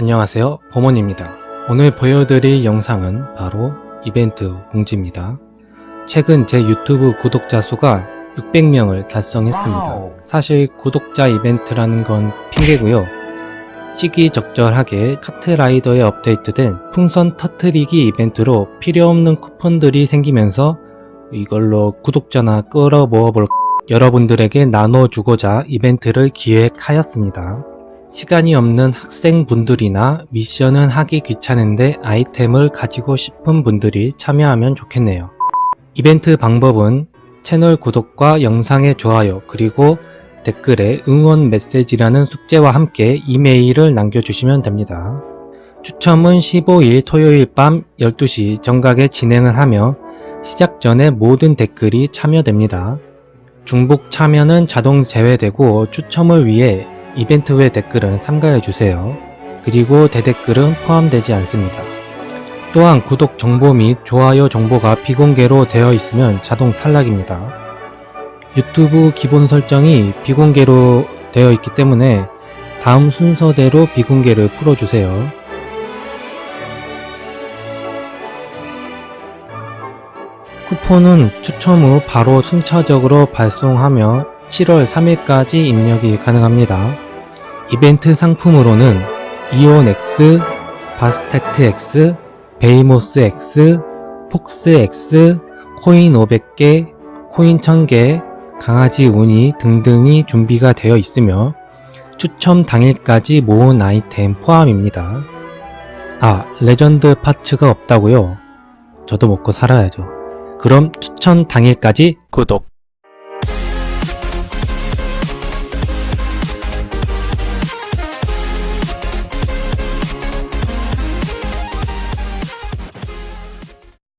안녕하세요. 범원입니다. 오늘 보여드릴 영상은 바로 이벤트 공지입니다. 최근 제 유튜브 구독자 수가 600명을 달성했습니다. 사실 구독자 이벤트라는 건 핑계고요. 시기적절하게 카트라이더에 업데이트된 풍선 터트리기 이벤트로 필요없는 쿠폰들이 생기면서 이걸로 구독자나 끌어모아볼 여러분들에게 나눠주고자 이벤트를 기획하였습니다. 시간이 없는 학생분들이나 미션은 하기 귀찮은데 아이템을 가지고 싶은 분들이 참여하면 좋겠네요. 이벤트 방법은 채널 구독과 영상의 좋아요 그리고 댓글에 응원 메시지라는 숙제와 함께 이메일을 남겨주시면 됩니다. 추첨은 15일 토요일 밤 12시 정각에 진행을 하며 시작 전에 모든 댓글이 참여됩니다. 중복 참여는 자동 제외되고 추첨을 위해 이벤트 외 댓글은 삼가해주세요. 그리고 대댓글은 포함되지 않습니다. 또한 구독 정보 및 좋아요 정보가 비공개로 되어 있으면 자동 탈락입니다. 유튜브 기본 설정이 비공개로 되어 있기 때문에 다음 순서대로 비공개를 풀어주세요. 쿠폰은 추첨 후 바로 순차적으로 발송하며 7월 3일까지 입력이 가능합니다. 이벤트 상품으로는 이온 X, 바스테트 X, 베이모스 X, 폭스 X, 코인 500개, 코인 1000개, 강아지 우니 등등이 준비가 되어 있으며 추첨 당일까지 모은 아이템 포함입니다. 아, 레전드 파츠가 없다고요? 저도 먹고 살아야죠. 그럼 추천 당일까지 구독!